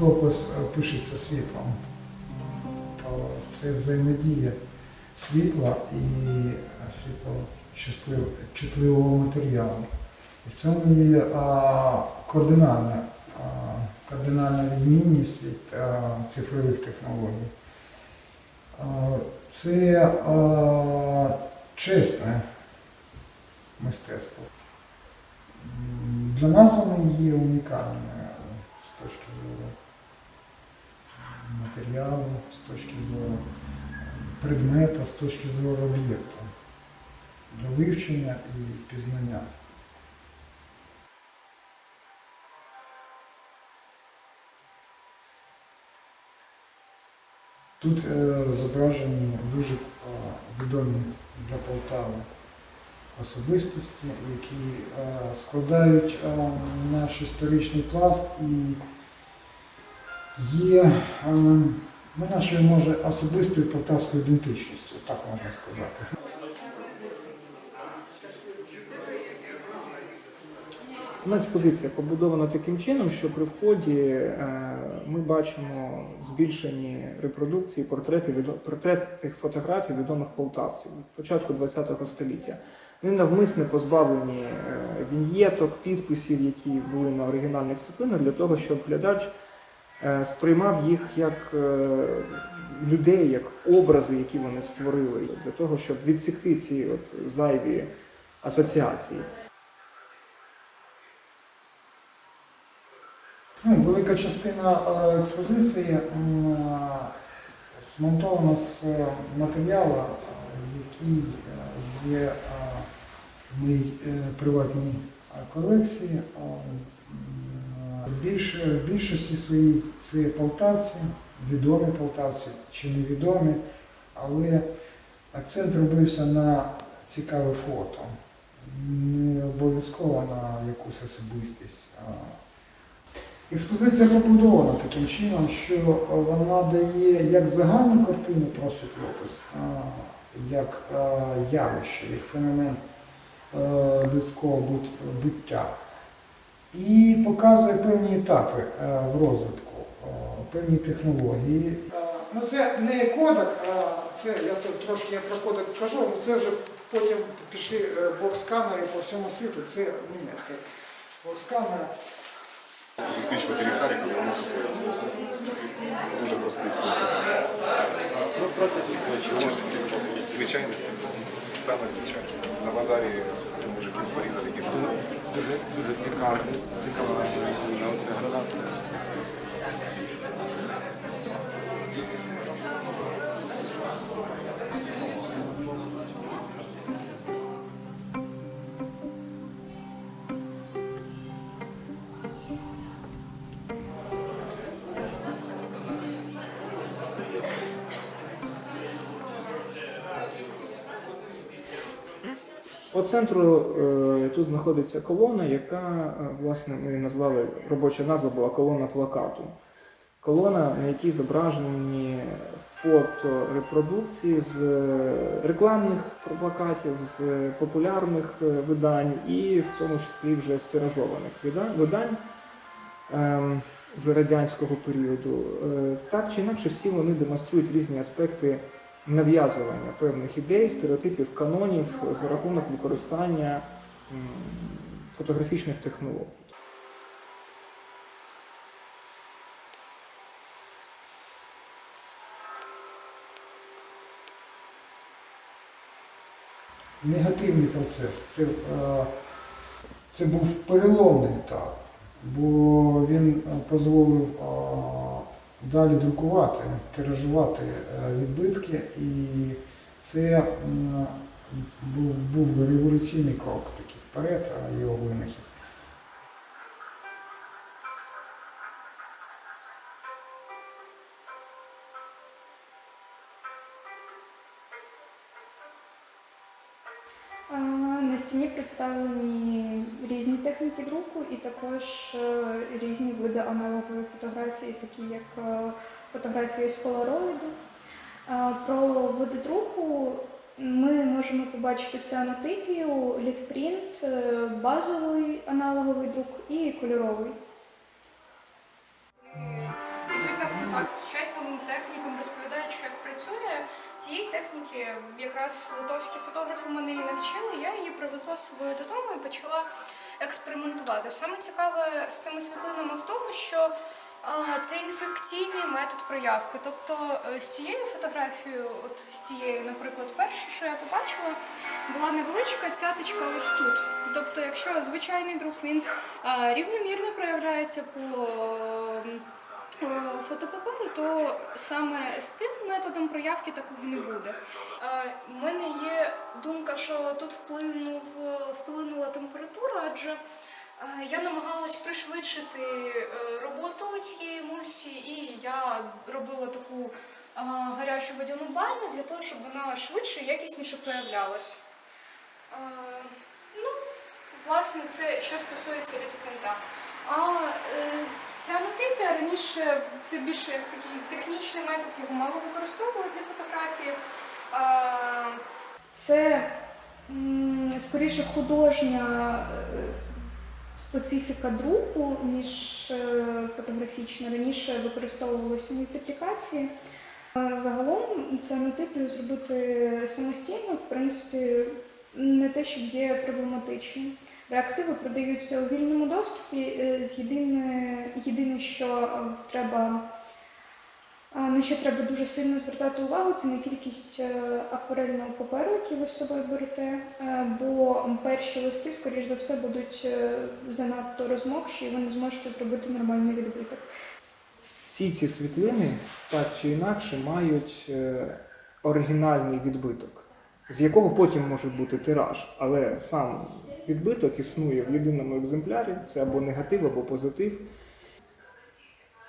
Світлопис е, пишеться світлом, то це взаємодія світла і світлочутливого матеріалу. І в цьому є а, кардинальна, а, кардинальна відмінність від а, цифрових технологій. А, Це а, чесне мистецтво. Для нас воно є унікальними з точки зору матеріалу, з точки зору предмета, з точки зору об'єкту для вивчення і пізнання. Тут е, зображені дуже е, відомі для Полтави особистості, які е, складають е, наш історичний пласт і є ну, нашою може особистою полтавською ідентичністю, так можна сказати. Сама експозиція побудована таким чином, що при вході е, ми бачимо збільшені репродукції портрети відо- портретних фотографій відомих полтавців від початку ХХ століття. Вони навмисне позбавлені е, віньєток, підписів, які були на оригінальних світлинах, для того, щоб глядач сприймав їх як е, людей, як образи, які вони створили, для того, щоб відсікти ці от зайві асоціації. Ну, велика частина е, експозиції е, змонтована з е, матеріалу, е, який е, є е, в моїй е, приватній е, колекції. Більше, в більшості своїй це полтавці, відомі полтавці чи невідомі, але акцент робився на цікаве фото, не обов'язково на якусь особистість. Експозиція побудована таким чином, що вона дає як загальну картину про світлопис, як явище, як феномен е, людського буття. І показує певні етапи е, в розвитку, е, певні технології. Е, Ну це не кодек, а це я тут трошки я про кодек кажу, але це вже потім пішли бокс-камери по всьому світу, це німецька бокс-камера. засвічувати ліхтариком, воно купується. Дуже простий спосіб. Ну просто стекло, чего? Звичайне стекло. Саме звичайне. На базарі у мужиків порізали кіно. Дуже, цікаво, цікава це градація. По центру е, тут знаходиться колона, яка е, власне ми назвали робоча назва була колона плакату. Колона, на якій зображені фото репродукції з е, рекламних плакатів, з популярних видань і в тому числі вже з тиражованих вида- видань ем, вже радянського періоду. Так чи інакше, всі вони демонструють різні аспекти нав'язування певних ідей, стереотипів, канонів за рахунок використання фотографічних технологій. негативний процес. Це, е, це був переломний етап, бо він е, дозволив е, далі друкувати, тиражувати е, відбитки, і це був, був революційний крок такий вперед, його винахід. Представлені різні техніки друку і також е, різні види аналогової фотографії, такі як е, фотографії з полароїду. Про види друку ми можемо побачити цианотипію, літпринт, е, базовий аналоговий друк і кольоровий. факт, вчать новим технікам, розповідають, що як працює. Цієї техніки якраз литовські фотографи мене її навчили. Я її привезла з собою додому і почала експериментувати. Саме цікаве з цими світлинами в тому, що це інфекційний метод проявки. Тобто е, з цією фотографією, от з цією, наприклад, перше, що я побачила, була невеличка цяточка ось тут. Тобто, якщо звичайний друг він рівномірно проявляється по фотопаперу, то саме з цим методом проявки такого не буде. Е, У мене є думка, що тут вплинув, вплинула температура, адже е, я намагалась пришвидшити е, роботу цієї емульсії, і я робила таку е, гарячу водяну баню для того, щоб вона швидше і якісніше проявлялась. Е, Ну, власне, це що стосується відпринта. А е, ціанотипія раніше це більше як такий технічний метод, його мало використовували для фотографії. Це скоріше художня е, специфіка друку, ніж е, фотографічна. Раніше використовувалися мультиплікації. Загалом ціанотипію зробити самостійно, в принципі, не те, що є проблематично. Реактиви продаються у вільному доступі. е, З єдине, єдине, що е, треба на що треба дуже сильно звертати увагу, це на кількість е, акварельного паперу, який ви з собою берете, е, бо перші листи, скоріш за все, будуть е, занадто розмокші, і ви не зможете зробити нормальний відбиток. Всі ці світлини так чи інакше мають е, оригінальний відбиток, з якого потім може бути тираж. Але сам відбиток існує в єдиному екземплярі, це або негатив, або позитив.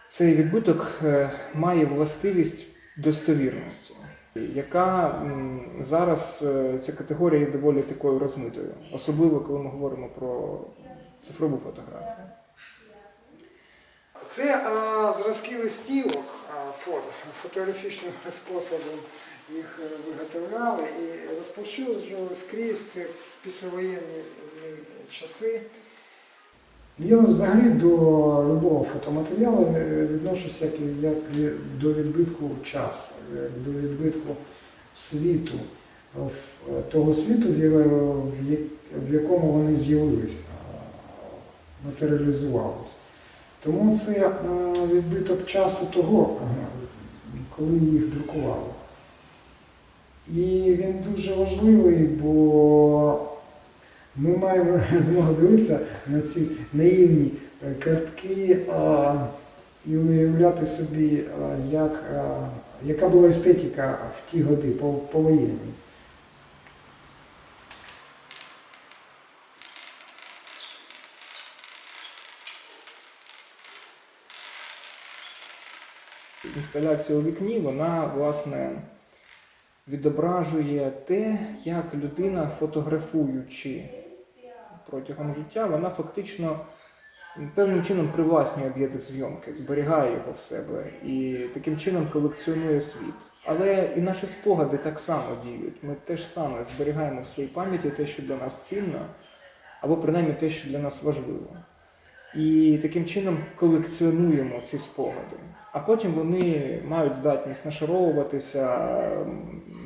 Цей відбиток е, має властивість достовірності, яка зараз е, ця категорія є доволі такою розмитою, особливо коли ми говоримо про цифрову фотографію. Це а, зразки листівок а, фото, фотографічним способом їх е, виготовляли і розповсюджували скрізь це післявоєнні часи. Я взагалі до любого фотоматеріалу е, відношуся як, як до відбитку часу, як до відбитку світу, е, того світу, в якому вони з'явилися, матеріалізувалися. Тому це відбиток часу того, коли їх друкували. І він дуже важливий, бо ми маємо змогу дивитися на ці наївні е, картки е, і уявляти собі, е, як, е, яка була естетика в ті годи по- повоєнні. інсталяція у вікні, вона власне відображує те, як людина, фотографуючи протягом життя, вона фактично певним чином привласнює об'єкт зйомки, зберігає його в себе і таким чином колекціонує світ. Але і наші спогади так само діють. Ми теж саме зберігаємо в своїй пам'яті те, що для нас цінно, або принаймні те, що для нас важливо. І таким чином колекціонуємо ці спогади. А потім вони мають здатність нашаровуватися,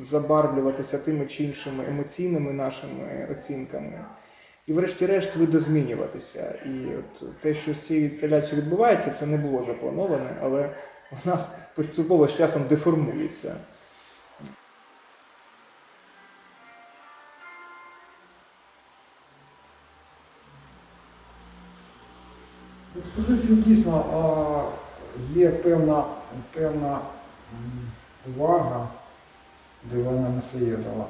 забарвлюватися тими чи іншими емоційними нашими оцінками. І врешті-решт видозмінюватися. І от те, що з цією інсталяцією відбувається, це не було заплановане, але нас поступово з часом деформується. Експозиції дійсно є певна, певна увага Дивана Месоєдова.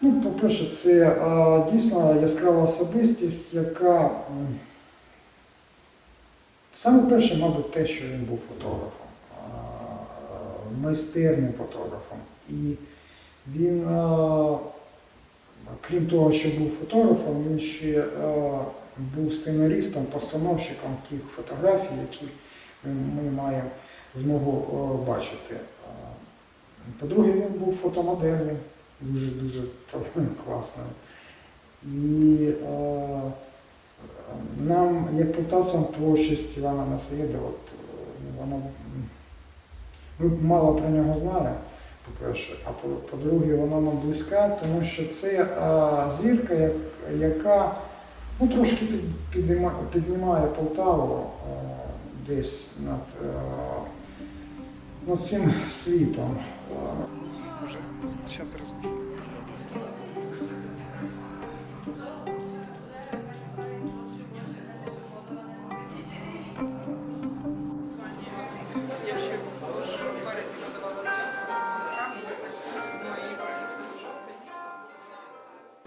Ну, по-перше, це а, дійсно яскрава особистість, яка саме перше, мабуть, те, що він був фотографом, а, майстерним фотографом. І він, а, крім того, що був фотографом, він ще а, був сценаристом, постановщиком тих фотографій, які ми маємо змогу бачити. По-друге, він був фотомоделлю, дуже-дуже класною. І е, нам, як полтавцям, творчість Івана Масаєда, от, е, вона ми мало про нього знаємо, по-перше, а по- по-друге, вона нам близька, тому що це зірка, яка ну, трошки під, піднімає Полтаву десь над, е, над цим світом. Уже. Сейчас расскажу.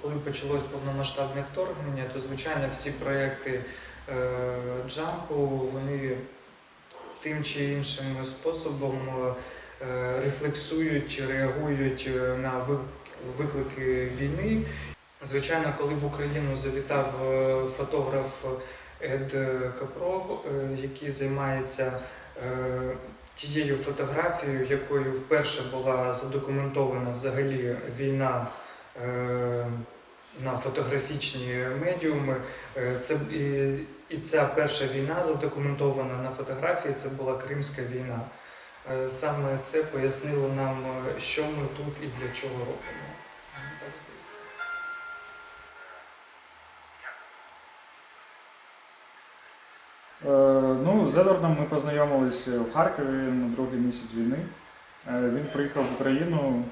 Коли почалось повномасштабне вторгнення, то звичайно всі проекти е, джампу вони тим чи іншим способом е, рефлексують, реагують е, на виклики війни. Звичайно, коли в Україну завітав е, фотограф Ед Капров, е, який займається е, тією фотографією, якою вперше була задокументована взагалі війна е, на фотографічні медіуми. Е, Це і, ця перша війна задокументована на фотографії. Це була Кримська війна. Е, Саме це пояснило нам, е, що ми тут і для чого робимо. Так здається. Ну, з Едвардом ми познайомилися в Харкові на другий місяць війни. Він приїхав в Україну.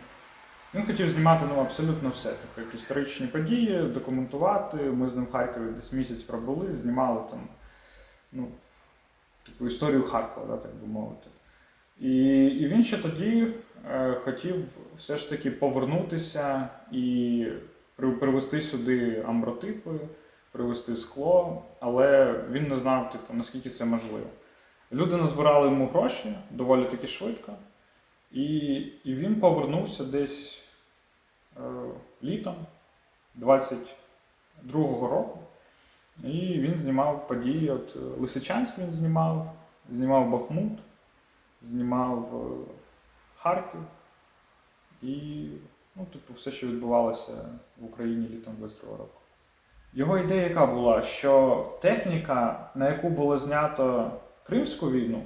Він хотів знімати ну, абсолютно все. Тобто як історичні події, документувати. Ми з ним в Харкові десь місяць пробули, знімали там ну, типу, історію Харкова, да, так би мовити. І, і він ще тоді е, хотів все ж таки повернутися і при- привезти сюди амбротипи привезти скло, але він не знав, типу, наскільки це можливо. Люди назбирали йому гроші доволі таки швидко, і, і він повернувся десь літом 22-го року. І він знімав події. От е, Лисичанськ він знімав, знімав Бахмут, знімав е, Харків і ну, типу, все, що відбувалося в Україні літом 22 року. Його ідея яка була, що техніка, на яку було знято Кримську війну,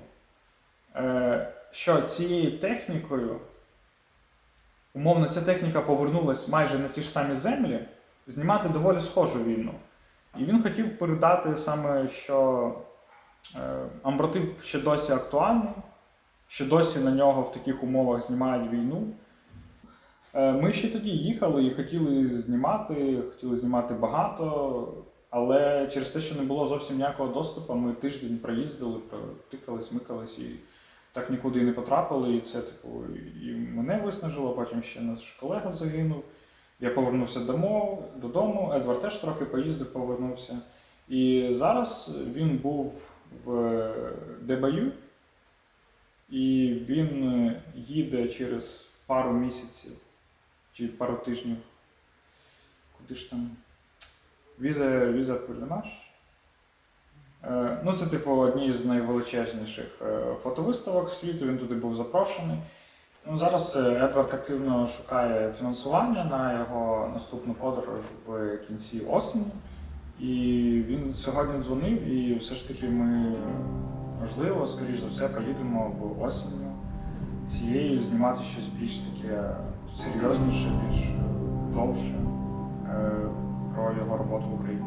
е, що цією технікою, умовно, ця техніка повернулась майже на ті ж самі землі, знімати доволі схожу війну. І він хотів передати саме, що е, амбротип ще досі актуальний, що досі на нього в таких умовах знімають війну. Е, Ми ще тоді їхали і хотіли знімати, хотіли знімати багато, але через те, що не було зовсім ніякого доступу, ми тиждень проїздили, тикались, микались і так нікуди і не потрапили. І це, типу, і мене виснажило, потім ще наш колега загинув. Я повернувся домов, додому, Едвард теж трохи поїздив, повернувся. І зараз він був в Дебаю, і він е, їде через пару місяців чи пару тижнів. Куди ж там? Віза, віза Пелінаш. Е, ну, це, типу, одні з найвеличезніших е, фотовиставок світу, він туди був запрошений. Ну, зараз е, Едвард активно шукає фінансування на його наступну подорож в кінці осені. І він сьогодні дзвонив, і все ж таки ми, можливо, скоріш за все, поїдемо в осінню цієї знімати щось більш таке серйозніше, більш довше про його роботу в Україні.